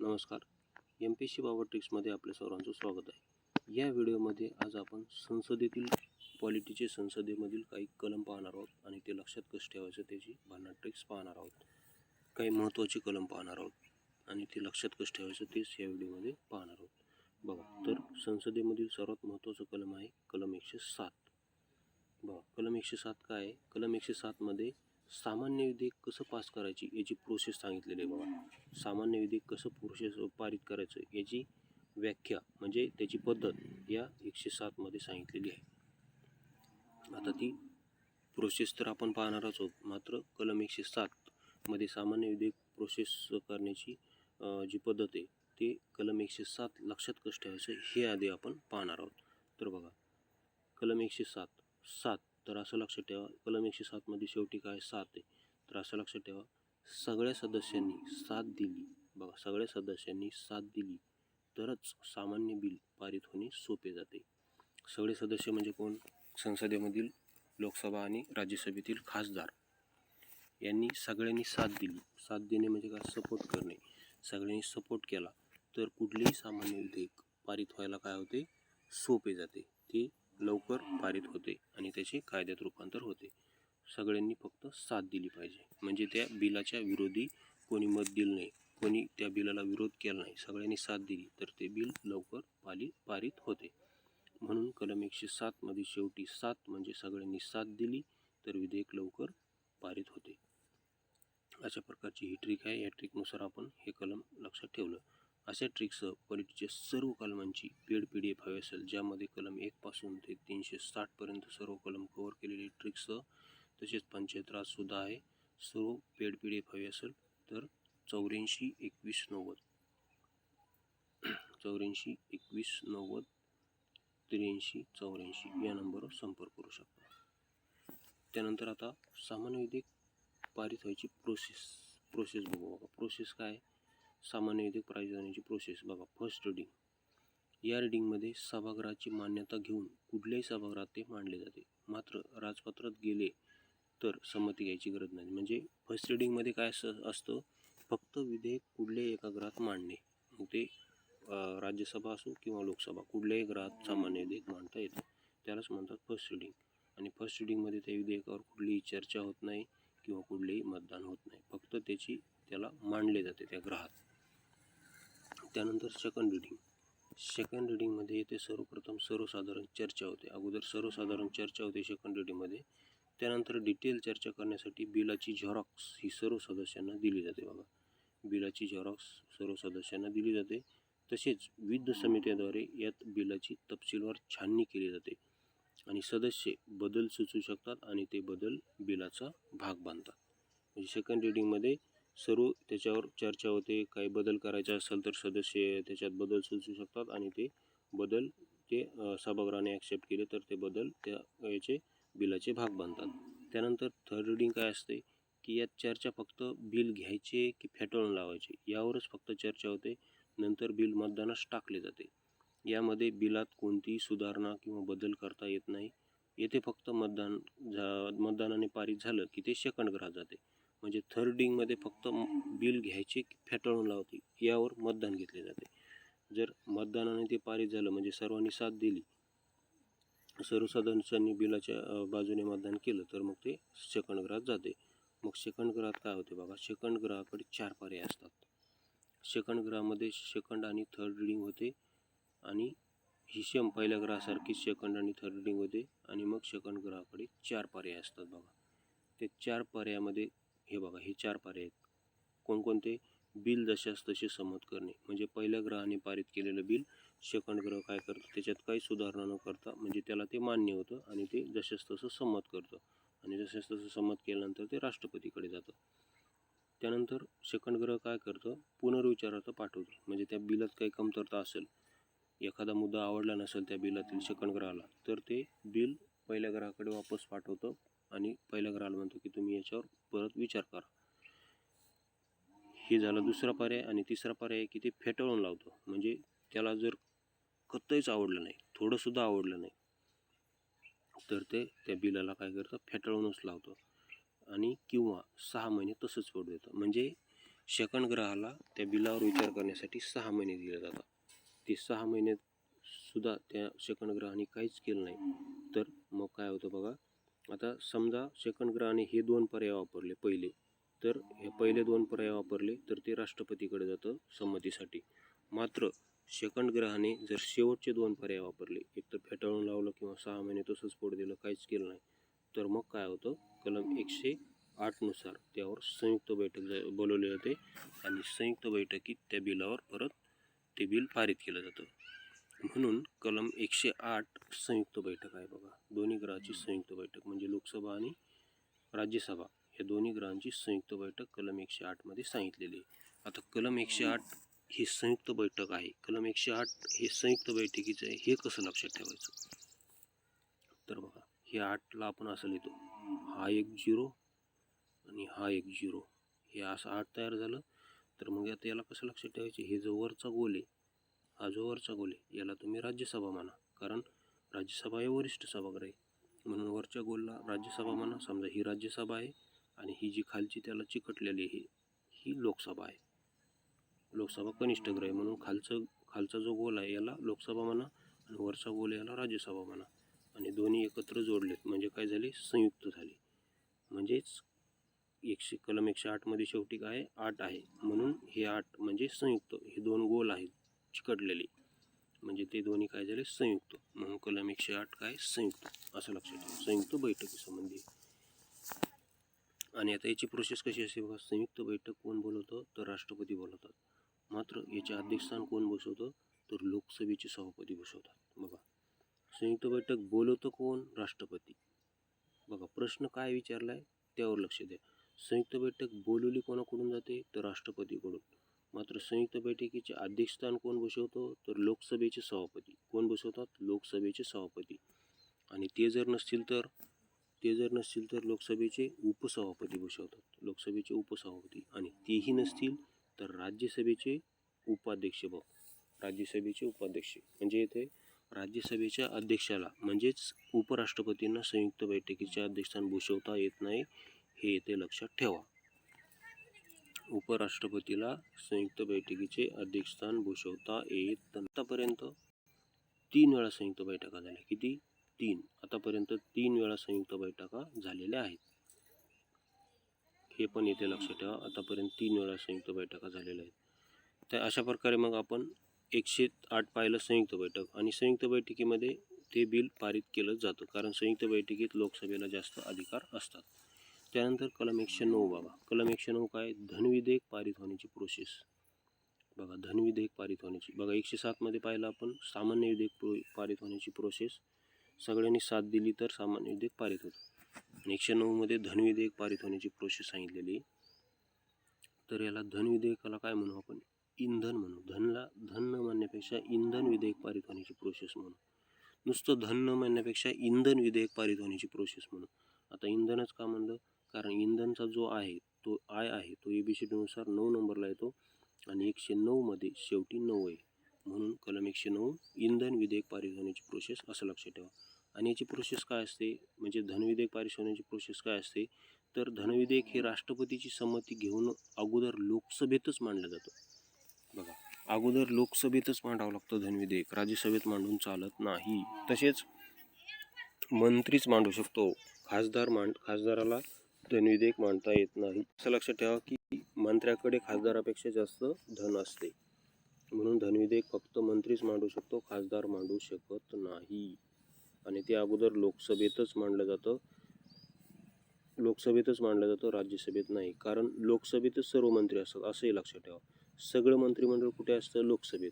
नमस्कार. M P C बाबा ट्रिक्समध्ये आपल्या सर्वांचं स्वागत आहे. या व्हिडिओमध्ये आज आपण संसदेतील पॉलिटीचे संसदेमधील काही कलम पाहणार आहोत आणि ते लक्षात कसं ठेवायचं त्याची भांडण ट्रिक्स पाहणार आहोत. काही महत्त्वाचे कलम पाहणार आहोत आणि ते लक्षात कसं ठेवायचं तेच या व्हिडिओमध्ये पाहणार आहोत. बघा तर संसदेमधील सर्वात महत्त्वाचं कलम आहे कलम एकशे सात. बघा कलम एकशे सात काय आहे? कलम एकशे सातमध्ये सामान्य विधेयक कसं पास करायची याची प्रोसेस सांगितलेली आहे बघा. सामान्य विधेयक कसं प्रोसेस पारित करायचं याची व्याख्या म्हणजे त्याची पद्धत या एकशे सातमध्ये सांगितलेली आहे. आता ती प्रोसेस तर आपण पाहणारच आहोत मात्र कलम एकशे सातमध्ये सामान्य विधेयक प्रोसेस करण्याची जी पद्धत आहे ते कलम एकशे सात लक्षात कसं ठेवायचं हे आधी आपण पाहणार आहोत. तर बघा कलम एकशे सात सात तर असं लक्षात ठेवा कलम एकशे सातमध्ये शेवटी काय? सात आहे. तर असं लक्षात ठेवा सगळ्या सदस्यांनी साथ दिली. बघा सगळ्या सदस्यांनी साथ दिली. तरच सामान्य बिल पारित होणे सोपे जाते. सगळे सदस्य म्हणजे कोण? संसदेमधील लोकसभा आणि राज्यसभेतील खासदार. यांनी सगळ्यांनी साथ दिली. साथ देणे म्हणजे काय? सपोर्ट करणे. सगळ्यांनी सपोर्ट केला तर कुठलेही सामान्य विधेयक पारित व्हायला काय होते? सोपे जाते. ते लवकर पारित होते आणि त्याचे कायद्यात रूपांतर होते. सगळ्यांनी फक्त साथ दिली पाहिजे. म्हणजे त्या बिलाच्या विरोधी कोणी मत दिलं नाही कोणी त्या बिलाला विरोध केला नाही सगळ्यांनी साथ दिली तर ते बिल लवकर पाली पारित होते. म्हणून कलम एकशे सातमध्ये शेवटी सात म्हणजे सगळ्यांनी साथ दिली तर विधेयक लवकर पारित होते. अशा प्रकारची ही ट्रिक आहे. या ट्रिकनुसार आपण हे कलम लक्षात ठेवलं. अशा ट्रिकसह क्वालिटीच्या सर्व कलमांची पेड पी डी एफ हवी असेल ज्यामध्ये कलम एकपासून ते तीनशे साठपर्यंत सर्व कलम कव्हर केलेले ट्रिकसह तसेच पंचायतराजसुद्धा आहे. सर्व पेड पी डी एफ हवी असेल तर चौऱ्याऐंशी एकवीस नव्वद. चौऱ्याऐंशी एकवीस नव्वद त्र्याऐंशी चौऱ्याऐंशी या नंबरवर संपर्क करू शकता. त्यानंतर आता सामान्य विधेयक पारित व्हायची प्रोसेस प्रोसेस बघू बघा. प्रोसेस काय आहे? सामान्य विधेयक पारित होण्याची प्रोसेस बघा फर्स्ट रिडिंग या रिडिंगमध्ये सभागृहाची मान्यता घेऊन कुठल्याही सभागृहात ते मांडले जाते. मात्र राजपत्रात गेले तर संमती घ्यायची गरज नाही. म्हणजे फर्स्ट रिडिंगमध्ये काय असं असतं? फक्त विधेयक कुठल्याही एका ग्रहात मांडणे. मग ते राज्यसभा असो किंवा लोकसभा कुठल्याही ग्रहात सामान्य विधेयक मांडता येतं. त्यालाच म्हणतात फर्स्ट रिडिंग आणि फर्स्ट रिडिंगमध्ये त्या विधेयकावर कुठलीही चर्चा होत नाही किंवा कुठलेही मतदान होत नाही. फक्त त्याची त्याला मांडले जाते त्या ग्रहात त्यानंतर सेकंड रिडिंग सेकंड रिडिंगमध्ये येते सर्वप्रथम सर्वसाधारण चर्चा होते. अगोदर सर्वसाधारण चर्चा होते सेकंड रिडिंगमध्ये त्यानंतर डिटेल चर्चा करण्यासाठी बिलाची झेरॉक्स ही सर्व सदस्यांना दिली जाते बघा. बिलाची झेरॉक्स सर्व सदस्यांना दिली जाते. तसेच विविध समित्याद्वारे यात बिलाची तपशीलवार छाननी केली जाते. आणि सदस्य बदल सुचू शकतात आणि ते बदल बिलाचा भाग बांधतात म्हणजे सेकंड रिडिंगमध्ये सर्व त्याच्यावर चर्चा होते. काही बदल करायचा असेल तर सदस्य त्याच्यात बदल सुचू शकतात आणि ते बदल ते सभागृहाने ॲक्सेप्ट केले तर ते बदल त्या याचे बिलाचे भाग बांधतात त्यानंतर थर्ड रिडिंग काय असते? की यात चर्चा फक्त बिल घ्यायचे की फेटाळून लावायचे? यावरच फक्त चर्चा होते. नंतर बिल मतदानास टाकले जाते. यामध्ये बिलात कोणतीही सुधारणा किंवा बदल करता येत नाही. येथे फक्त मतदान झा मतदानाने पारित झालं की ते सेकंड ग्रहात जाते. म्हणजे थर्ड रिडिंगमध्ये फक्त बिल घ्यायचे फेटाळून लावते यावर मतदान घेतले जाते. जर मतदानाने ते पारित झालं म्हणजे सर्वांनी साथ दिली सर्व सदस्यांनी बिलाच्या बाजूने मतदान केलं तर मग ते सेकंड ग्रहात जाते. मग सेकंड ग्रहात काय होते बघा सेकंड ग्रहाकडे चार पर्याय असतात. सेकंड ग्रहामध्ये सेकंड आणि थर्ड रिडिंग होते आणि ही सेम पहिल्या ग्रहासारखी सेकंड आणि थर्ड रिडिंग होते आणि मग सेकंड ग्रहाकडे चार पर्याय असतात बघा. ते चार पर्यायामध्ये हे बघा हे चार पर्याय आहेत. कोणकोणते? बिल जशास तसे संमत करणे. म्हणजे पहिल्या ग्रहाने पारित केलेलं बिल सेकंड ग्रह काय करतं? त्याच्यात काही सुधारणा न करता म्हणजे त्याला ते मान्य होतं आणि ते जशास तसं संमत करतं. आणि जशास तसं संमत केल्यानंतर ते राष्ट्रपतीकडे जातं. त्यानंतर सेकंड ग्रह काय करतं? पुनर्विचारार्थ पाठवतो. म्हणजे त्या बिलात काही कमतरता असेल एखादा मुद्दा आवडला नसेल त्या बिलातील सेकंड ग्रहाला तर ते बिल पहिल्या ग्रहाकडे वापस पाठवतं आणि पहिल्या ग्रहाला म्हणतो की तुम्ही याच्यावर परत विचार करा. हे झालं दुसरा पर्याय आणि तिसरा पर्याय आहे की ते फेटाळून लावतो. म्हणजे त्याला जर कत्तहीच आवडलं नाही थोडंसुद्धा आवडलं नाही तर ते त्या बिलाला काय करतं? फेटाळूनच लावतो. आणि किंवा सहा महिने तसंच पडू देतं. म्हणजे शकण ग्रहाला त्या बिलावर विचार करण्यासाठी सहा महिने दिले जातात. ते सहा महिने सुद्धा त्या सेकंड ग्रहाने काहीच केलं नाही. तर मग काय होतं बघा? आता समजा सेकंड ग्रहाने हे दोन पर्याय वापरले पहिले तर हे पहिले दोन पर्याय वापरले तर ते राष्ट्रपतीकडे जातं संमतीसाठी. मात्र सेकंड ग्रहाने जर शेवटचे दोन पर्याय वापरले एक तर फेटाळून लावलं किंवा सहा महिने तसंच पोट दिलं काहीच केलं नाही तर मग काय होतं? कलम एकशे आठनुसार त्यावर संयुक्त बैठक बोलवली जाते आणि संयुक्त बैठकीत त्या बिलावर परत ते बिल पारित केलं जातं. म्हणून कलम एकशे आठ संयुक्त बैठक आहे बघा. दोन्ही ग्रहाची संयुक्त बैठक म्हणजे लोकसभा आणि राज्यसभा. या दोन्ही ग्रहांची संयुक्त बैठक कलम एकशे आठमध्ये सांगितलेली आहे. आता कलम एकशे आठ ही संयुक्त बैठक आहे. कलम एकशे आठ हे संयुक्त बैठकीचं आहे. हे कसं लक्षात ठेवायचं? तर बघा हे आठला आपण असं लिहितो. हा एक झिरो आणि हा एक झिरो. हे असं आठ तयार झालं. तर मग आता याला कसं लक्षात ठेवायचे? हे जो वरचा गोल आहे आजोवरचा जो गोल आहे याला तुम्ही राज्यसभा म्हणा कारण राज्यसभा हे वरिष्ठ सभागृह आहे. म्हणून वरच्या गोलला राज्यसभा म्हणा समजा ही राज्यसभा आहे आणि ही जी खालची त्याला चिकटलेली आहे ही लोकसभा आहे. लोकसभा कनिष्ठ ग्रह आहे. म्हणून खालचं खालचा जो गोल आहे याला लोकसभा म्हणा आणि वरचा गोल याला राज्यसभा म्हणा आणि दोन्ही एकत्र जोडलेत. म्हणजे काय झाले? संयुक्त झाले. म्हणजेच एकशे कलम एकशे आठमध्ये शेवटी काय? आठ आहे. म्हणून हे आठ म्हणजे संयुक्त. हे दोन गोल आहेत. चिकटलेले. म्हणजे ते दोन्ही काय झाले? संयुक्त. म्हणून कलम एकशे आठ काय? संयुक्त. असं लक्षात ठेवा. संयुक्त बैठकी संबंधी. आणि आता याची प्रोसेस कशी असते बघा. संयुक्त बैठक कोण बोलवतं? तर राष्ट्रपती बोलवतात. मात्र याचे अध्यक्षस्थान कोण बसवतं? तर लोकसभेचे सभापती बसवतात. बघा. संयुक्त बैठक बोलवतं कोण? राष्ट्रपती. बघा प्रश्न काय विचारला आहे त्यावर लक्ष द्या. संयुक्त बैठक बोलवली कोणाकडून जाते? तर राष्ट्रपतीकडून. मात्र संयुक्त बैठकीचे अध्यक्षस्थान कोण बसवतो तर लोकसभेचे सभापती. कोण बसवतात लोकसभेचे सभापती. आणि ते जर नसतील तर? ते जर नसतील तर लोकसभेचे उपसभापती बसवतात लोकसभेचे उपसभापती. आणि तेही नसतील तर राज्यसभेचे उपाध्यक्ष बघ राज्यसभेचे उपाध्यक्ष. म्हणजे येथे राज्यसभेच्या अध्यक्षाला म्हणजेच उपराष्ट्रपतींना संयुक्त बैठकीचे अध्यक्षस्थान भूषवता येत नाही हे येथे लक्षात ठेवा. उपराष्ट्रपतीला संयुक्त बैठकीचे अध्यक्षस्थान भूषवता येत आतापर्यंत तीन वेळा संयुक्त बैठका झाल्या. किती? तीन. आतापर्यंत तीन वेळा संयुक्त बैठका झालेल्या आहेत. हे पण येथे लक्षात ठेवा. आतापर्यंत तीन वेळा संयुक्त बैठका झालेल्या आहेत. तर अशा प्रकारे मग आपण एकशे आठ पाहिलं संयुक्त बैठक आणि संयुक्त बैठकीमध्ये ते बिल पारित केलं जातं. कारण संयुक्त बैठकीत लोकसभेला जास्त अधिकार असतात. त्यानंतर कलम एकशे नऊ बाबा. कलम एकशे नऊ काय? धनविधेयक पारित होण्याची प्रोसेस बघा धनविधेयक पारित होण्याची. बघा एकशे सातमध्ये पाहिलं आपण सामान्य विधेयक प्रो पारित होण्याची प्रोसेस सगळ्यांनी साथ दिली तर सामान्य विधेयक पारित होतं. आणि एकशे नऊमध्ये धनविधेयक पारित होण्याची प्रोसेस सांगितलेली. आहे. तर याला धनविधेयकाला काय म्हणू आपण? इंधन म्हणू. धनला धन न म्हणण्यापेक्षा इंधन विधेयक पारित होण्याची प्रोसेस म्हणू. नुसतं धन न म्हणण्यापेक्षा इंधन विधेयक पारित होण्याची प्रोसेस म्हणू. आता इंधनच का म्हणलं? कारण इंधनचा जो आहे तो आय आहे तो ए बी सी डीनुसार नऊ नंबरला येतो आणि एकशे नऊमध्ये शेवटी नऊ आहे. म्हणून कलम एकशे नऊ इंधन विधेयक पारित होण्याची प्रोसेस असं लक्षात ठेवा. आणि याची प्रोसेस काय असते? म्हणजे धनविधेयक पारित होण्याची प्रोसेस काय असते? तर धनविधेयक हे राष्ट्रपतीची संमती घेऊन अगोदर लोकसभेतच मांडलं जातं. बघा अगोदर लोकसभेतच मांडावं लागतं धनविधेयक राज्यसभेत मांडून चालत नाही. तसेच मंत्रीच मांडू शकतो. खासदार मांड खासदाराला धनविधेयक मांडता येत नाही. असं लक्षात ठेवा की मंत्र्याकडे खासदारापेक्षा जास्त धन असते. म्हणून धनविधेयक फक्त मंत्रीच मांडू शकतो खासदार मांडू शकत नाही. आणि ते अगोदर लोकसभेतच मांडलं जातं. लोकसभेतच मांडलं जातं राज्यसभेत नाही. कारण लोकसभेतच सर्व मंत्री असतात असंही लक्षात ठेवा. सगळं मंत्रिमंडळ कुठे असतं? लोकसभेत.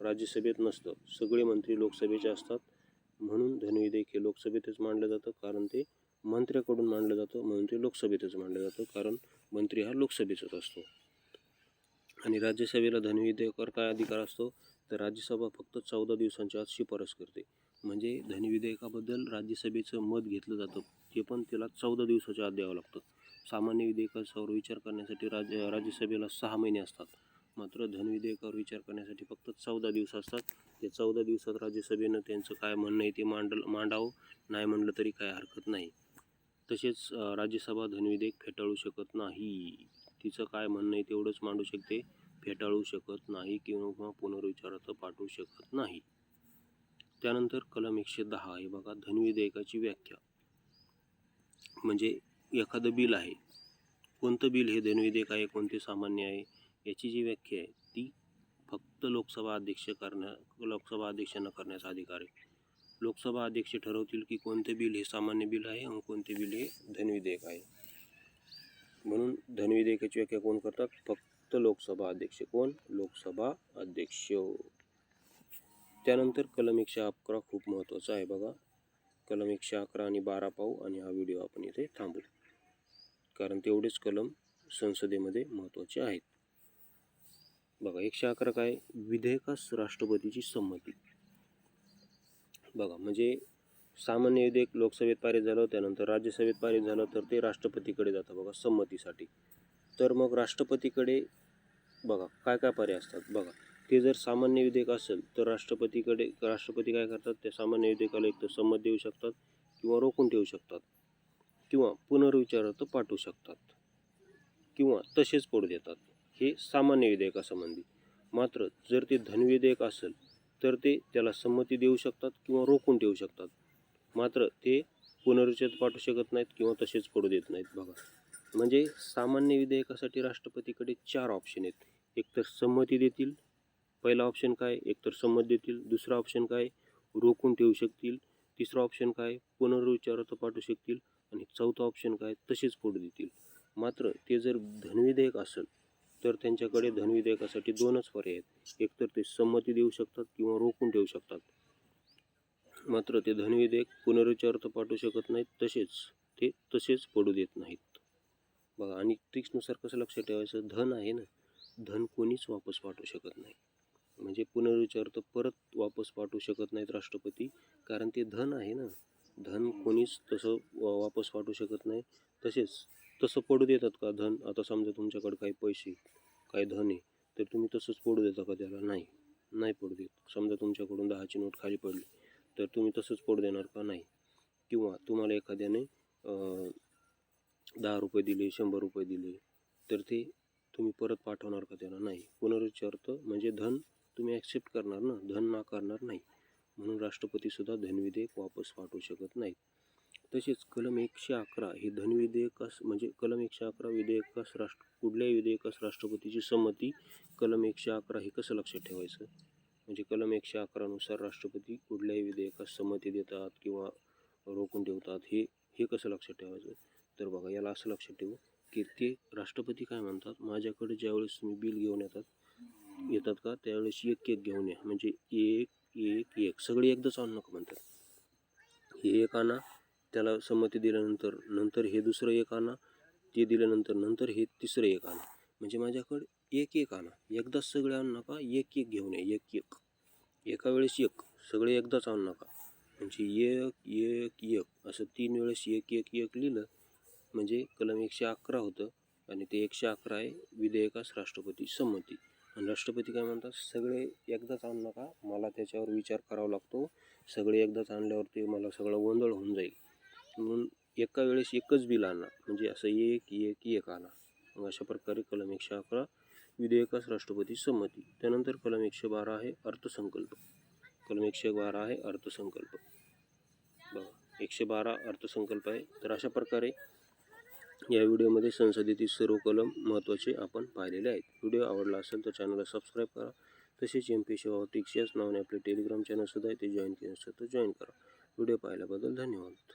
राज्यसभेत नसतं. सगळे मंत्री लोकसभेचे असतात. म्हणून धनविधेयक हे लोकसभेतच मांडलं जातं. कारण ते मंत्र्याकडून मांडलं जातं म्हणून ते लोकसभेतच मांडलं जातं कारण मंत्री हा लोकसभेचाच असतो. आणि राज्यसभेला धनविधेयकावर काय अधिकार असतो? तर राज्यसभा फक्त चौदा दिवसांच्या आत शिफारस करते. म्हणजे धनविधेयकाबद्दल राज्यसभेचं मत घेतलं जातं ते पण त्याला चौदा दिवसाच्या आत द्यावं लागतं. सामान्य विधेयकासवर विचार करण्यासाठी राज्य राज्यसभेला सहा महिने असतात. मात्र धनविधेयकावर विचार करण्यासाठी फक्त चौदा दिवस असतात. ते चौदा दिवसात राज्यसभेनं त्यांचं काय म्हणणं आहे ते मांडल मांडावं नाही म्हणलं तरी काय हरकत नाही. तसेच राज्यसभा धनविधेयक फेटाळू शकत नाही. तिचं काय म्हणणं आहे तेवढंच मांडू शकते. फेटाळू शकत नाही किंवा पुनर्विचारार्थ पाठवू शकत नाही. त्यानंतर कलम एकशे दहा आहे बघा धनविधेयकाची व्याख्या. म्हणजे एखादं बिल आहे. कोणतं बिल हे धनविधेयक आहे कोणते सामान्य आहे याची जी व्याख्या आहे ती फक्त लोकसभा अध्यक्ष करण्या लोकसभा अध्यक्षांना करण्याचा अधिकार आहे. लोकसभा अध्यक्ष ठरवतील की कोणते बिल हे सामान्य बिल आहे आणि कोणते बिल हे धनविधेयक आहे. म्हणून धनविधेयकाची व्याख्या कोण करतात? फक्त लोकसभा अध्यक्ष. कोण? लोकसभा अध्यक्ष. त्यानंतर कलम एकशे अकरा खूप महत्त्वाचा आहे बघा. कलम एकशे अकरा आणि बारा पाहू आणि हा व्हिडिओ आपण इथे थांबू कारण तेवढेच कलम संसदेमध्ये महत्त्वाचे आहेत. बघा एकशे अकरा काय? विधेयकास राष्ट्रपतीची संमती. बघा म्हणजे सामान्य विधेयक लोकसभेत पारित झालं त्यानंतर राज्यसभेत पारित झालं तर ते राष्ट्रपतीकडे जातं बघा संमतीसाठी. तर मग राष्ट्रपतीकडे बघा काय काय पर्याय असतात? बघा ते जर सामान्य विधेयक असेल तर राष्ट्रपतीकडे राष्ट्रपती काय करतात? त्या सामान्य विधेयकाला एक तर संमत देऊ शकतात किंवा रोखून ठेवू शकतात किंवा पुनर्विचारार्थ पाठवू शकतात किंवा तसेच पडू देतात. हे सामान्य विधेयकासंबंधी मात्र जर ते धनविधेयक असेल तर ते त्याला संमती देऊ शकतात किंवा रोखून ठेवू शकतात. मात्र ते पुनर्विचार पाठवू शकत नाहीत किंवा तसेच पडू देत नाहीत बघा. म्हणजे सामान्य विधेयकासाठी राष्ट्रपतीकडे चार ऑप्शन आहेत. एकतर संमती देतील. पहिला ऑप्शन काय? एकतर संमत देतील. दुसरा ऑप्शन काय? रोखून ठेवू शकतील. तिसरा ऑप्शन काय? पुनर्विचारार्थ पाठवू शकतील. आणि चौथा ऑप्शन काय? तसेच पडू देतील. मात्र ते जर धनविधेयक असेल तर त्यांच्याकडे धनविधेयकासाठी दोनच पर्याय आहेत. एकतर ते संमती देऊ शकतात किंवा रोखून ठेवू शकतात. मात्र ते धनविधेयक पुनर्विचारार्थ पाठवू शकत नाहीत तसेच ते तसेच पडू देत नाहीत. बघा आणि ट्रिक्सनुसार कसं लक्षात ठेवायचं? धन आहे ना. धन कोणीच वापस पाठवू शकत नाही. म्हणजे पुनर्विचारार्थ परत वापस पाठवू शकत नाहीत राष्ट्रपती कारण ते धन आहे ना. धन कोणीच तसं वा- वापस पाठवू शकत नाही. तसेच तसं पडू देतात का धन? आता समजा तुमच्याकडे काही पैसे काही धन आहे. तर तुम्ही तसंच पडू देता का त्याला? नाही. नाही पडू देत. समजा तुमच्याकडून दहाची नोट खाली पडली तर तुम्ही तसंच पडू देणार का? नाही. किंवा तुम्हाला एखाद्याने दहा रुपये दिले शंभर रुपये दिले तर ते तुम्ही परत पाठवणार का त्याला? नाही. पुनरुच्चार्थ म्हणजे धन तुम्ही ॲक्सेप्ट करणार ना? धन नाकारणार नाही. म्हणून राष्ट्रपतीसुद्धा धनविधेयक वापस पाठवू शकत नाहीत. तसेच कलम एकशे अकरा हे धनविधेयकास म्हणजे कलम एकशे अकरा विधेयकास राष्ट्र कुठल्याही विधेयकास राष्ट्रपतीची संमती कलम एकशे अकरा हे कसं लक्षात ठेवायचं? म्हणजे कलम एकशे अकरानुसार राष्ट्रपती कुठल्याही विधेयकास संमती देतात किंवा रोखून ठेवतात हे हे कसं लक्षात ठेवायचं? तर बघा याला असं लक्षात ठेवू की ते राष्ट्रपती काय म्हणतात? माझ्याकडे ज्यावेळेस तुम्ही बिल घेऊन येतात येतात का? त्यावेळेस एक एक घेऊन या. म्हणजे एक एक एक. सगळे एकदाच आणू नका म्हणतात. हे एक आणा त्याला संमती दिल्यानंतर नंतर हे दुसरं एक आणा ते दिल्यानंतर नंतर हे तिसरं एक आणा. म्हणजे माझ्याकडे एक एक आणा. एकदाच सगळे आणू नका एक एक घेऊन या एक एक. एका वेळेस एक. सगळे एकदाच आणू नका. म्हणजे एक एक एक. असं तीन वेळेस एक एक एक लिहिलं म्हणजे कलम एकशे अकरा होतं आणि ते एकशे अकरा आहे विधेयकास राष्ट्रपती संमती. आणि राष्ट्रपती काय म्हणतात? सगळे एकदाच आणू नका. मला त्याच्यावर विचार करावा लागतो. सगळे एकदाच आणल्यावर ते मला सगळं गोंधळ होऊन जाईल. म्हणून एका वेळेस एकच बिल आणा. म्हणजे असं एक एक एक आणा. मग अशा प्रकारे कलम एकशे अकरा विधेयकास राष्ट्रपती संमती. त्यानंतर कलम एकशे बारा आहे अर्थसंकल्प. कलम एकशे बारा आहे अर्थसंकल्प. बघा एकशे बारा अर्थसंकल्प आहे. तर अशा प्रकारे या व्हिडिओमध्ये संसदेतील सर्व कलम महत्त्वाचे आपण पाहिलेले आहेत. व्हिडिओ आवडला असेल तर चॅनलला सबस्क्राईब करा. तसेच एम पी शिवा टिक्स याच नावाने आपले टेलिग्राम चॅनलसुद्धा आहे. ते जॉईन केलं असेल तर जॉईन करा. व्हिडिओ पाहिल्याबद्दल धन्यवाद.